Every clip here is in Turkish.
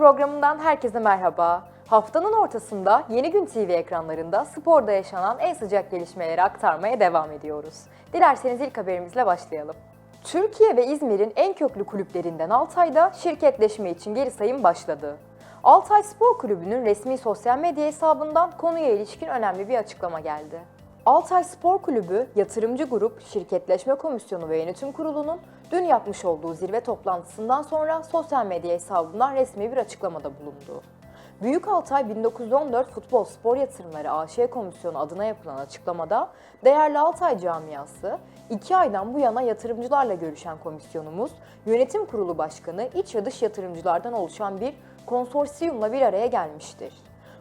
programından herkese merhaba. Haftanın ortasında Yeni Gün TV ekranlarında sporda yaşanan en sıcak gelişmeleri aktarmaya devam ediyoruz. Dilerseniz ilk haberimizle başlayalım. Türkiye ve İzmir'in en köklü kulüplerinden Altay'da şirketleşme için geri sayım başladı. Altay Spor Kulübü'nün resmi sosyal medya hesabından konuya ilişkin önemli bir açıklama geldi. Altay Spor Kulübü, Yatırımcı Grup, Şirketleşme Komisyonu ve Yönetim Kurulu'nun dün yapmış olduğu zirve toplantısından sonra sosyal medya hesabından resmi bir açıklamada bulundu. Büyük Altay 1914 Futbol Spor Yatırımları AŞ Komisyonu adına yapılan açıklamada, değerli Altay camiası, iki aydan bu yana yatırımcılarla görüşen komisyonumuz, yönetim kurulu başkanı, iç ve dış yatırımcılardan oluşan bir konsorsiyumla bir araya gelmiştir.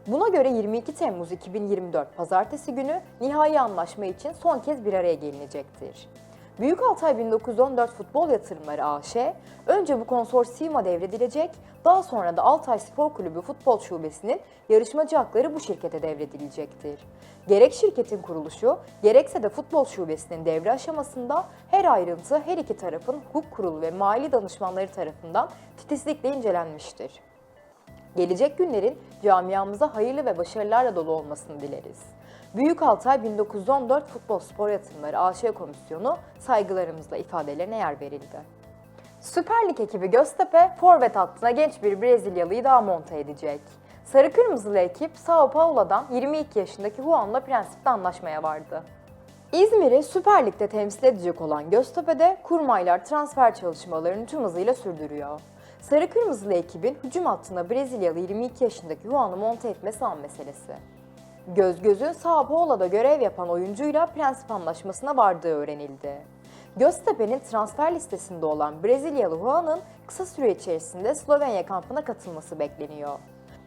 Buna göre 22 Temmuz 2024 Pazartesi günü nihai anlaşma için son kez bir araya gelinecektir. Büyük Altay 1914 Futbol Yatırımları AŞ, önce bu konsorsiyuma devredilecek, daha sonra da Altay Spor Kulübü Futbol Şubesi'nin yarışmacı hakları bu şirkete devredilecektir. Gerek şirketin kuruluşu, gerekse de futbol şubesinin devre aşamasında her ayrıntı her iki tarafın hukuk kurulu ve mali danışmanları tarafından titizlikle incelenmiştir. Gelecek günlerin camiamıza hayırlı ve başarılarla dolu olmasını dileriz. Büyük Altay 1914 Futbol Spor Yatırımları AŞ Komisyonu saygılarımızla ifadelerine yer verildi. Süper Lig ekibi Göztepe, forvet hattına genç bir Brezilyalıyı daha monte edecek. Sarı Kırmızılı ekip Sao Paulo'dan 22 yaşındaki Juan'la prensipte anlaşmaya vardı. İzmir'i Süper Lig'de temsil edecek olan Göztepe'de kurmaylar transfer çalışmalarını tüm hızıyla sürdürüyor. Sarı Kırmızılı ekibin hücum hattına Brezilyalı 22 yaşındaki Juan'ı monte etmesi an meselesi. Göz gözün Sao Paulo'da görev yapan oyuncuyla prensip anlaşmasına vardığı öğrenildi. Göztepe'nin transfer listesinde olan Brezilyalı Juan'ın kısa süre içerisinde Slovenya kampına katılması bekleniyor.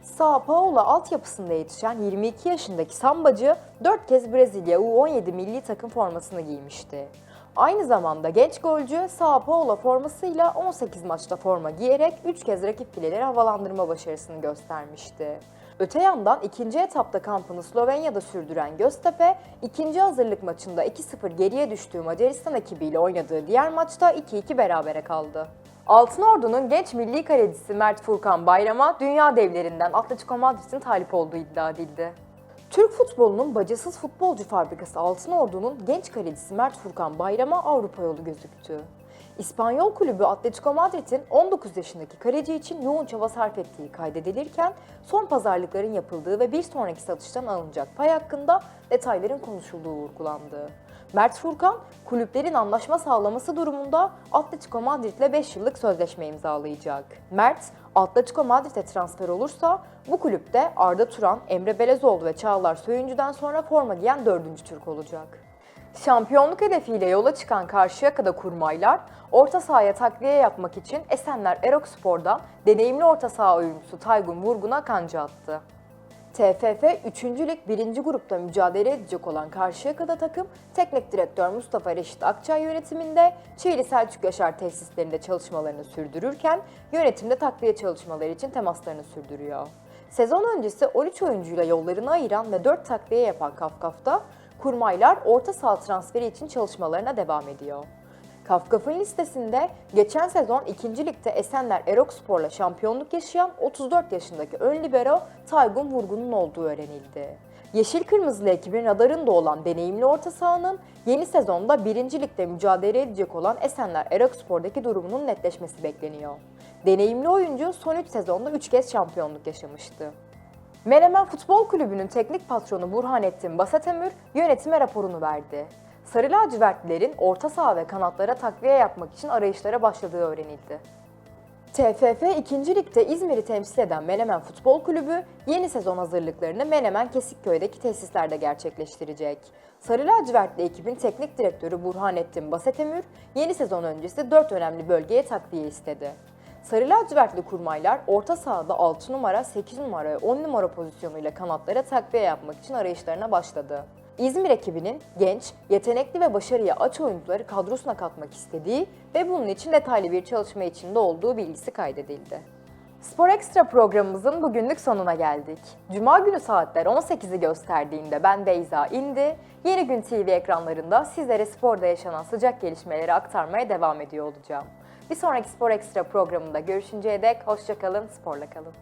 Sao Paulo altyapısında yetişen 22 yaşındaki sambacı 4 kez Brezilya U17 milli takım formasını giymişti. Aynı zamanda genç golcü Sao Paulo formasıyla 18 maçta forma giyerek 3 kez rakip fileleri havalandırma başarısını göstermişti. Öte yandan ikinci etapta kampını Slovenya'da sürdüren Göztepe, ikinci hazırlık maçında 2-0 geriye düştüğü Macaristan ekibiyle oynadığı diğer maçta 2-2 berabere kaldı. Altın Ordu'nun genç milli kalecisi Mert Furkan Bayram'a dünya devlerinden Atletico Madrid'in talip olduğu iddia edildi. Türk futbolunun bacasız futbolcu fabrikası Altın Ordu'nun genç kalecisi Mert Furkan Bayram'a Avrupa yolu gözüktü. İspanyol kulübü Atletico Madrid'in 19 yaşındaki kaleci için yoğun çaba sarf ettiği kaydedilirken son pazarlıkların yapıldığı ve bir sonraki satıştan alınacak pay hakkında detayların konuşulduğu vurgulandı. Mert Furkan, kulüplerin anlaşma sağlaması durumunda Atletico Madrid ile 5 yıllık sözleşme imzalayacak. Mert, Atletico Madrid'e transfer olursa bu kulüpte Arda Turan, Emre Belezoğlu ve Çağlar Söyüncü'den sonra forma giyen dördüncü Türk olacak. Şampiyonluk hedefiyle yola çıkan Karşıyaka'da kurmaylar, orta sahaya takviye yapmak için Esenler Erokspor'dan deneyimli orta saha oyuncusu Taygun Vurgun'a kanca attı. TFF 3. Lig 1. grupta mücadele edecek olan Karşıyaka'da takım, teknik direktör Mustafa Reşit Akçay yönetiminde Çiğli Selçuk Yaşar tesislerinde çalışmalarını sürdürürken yönetimde takviye çalışmaları için temaslarını sürdürüyor. Sezon öncesi 13 oyuncuyla yollarını ayıran ve 4 takviye yapan Kafkaf'ta kurmaylar orta saha transferi için çalışmalarına devam ediyor. Kafkaf'ın listesinde geçen sezon 2. Lig'de Esenler Erokspor'la şampiyonluk yaşayan 34 yaşındaki ön libero Taygun Vurgun'un olduğu öğrenildi. Yeşil Kırmızılı ekibin radarında olan deneyimli orta sahanın yeni sezonda 1. Lig'de mücadele edecek olan Esenler Erokspor'daki durumunun netleşmesi bekleniyor. Deneyimli oyuncu son 3 sezonda 3 kez şampiyonluk yaşamıştı. Menemen Futbol Kulübü'nün teknik patronu Burhanettin Basatemür yönetime raporunu verdi. Sarı lacivertlilerin orta saha ve kanatlara takviye yapmak için arayışlara başladığı öğrenildi. TFF 2. Lig'de İzmir'i temsil eden Menemen Futbol Kulübü yeni sezon hazırlıklarını Menemen Kesikköy'deki tesislerde gerçekleştirecek. Sarı lacivertli ekibin teknik direktörü Burhanettin Basetemür yeni sezon öncesi 4 önemli bölgeye takviye istedi. Sarı lacivertli kurmaylar orta sahada 6 numara, 8 numara ve 10 numara pozisyonuyla kanatlara takviye yapmak için arayışlarına başladı. İzmir ekibinin genç, yetenekli ve başarıya aç oyuncuları kadrosuna katmak istediği ve bunun için detaylı bir çalışma içinde olduğu bilgisi kaydedildi. Spor Ekstra programımızın bugünlük sonuna geldik. Cuma günü saatler 18'i gösterdiğinde ben Beyza İndi, Yeni Gün TV ekranlarında sizlere sporda yaşanan sıcak gelişmeleri aktarmaya devam ediyor olacağım. Bir sonraki Spor Ekstra programında görüşünceye dek hoşçakalın, sporla kalın.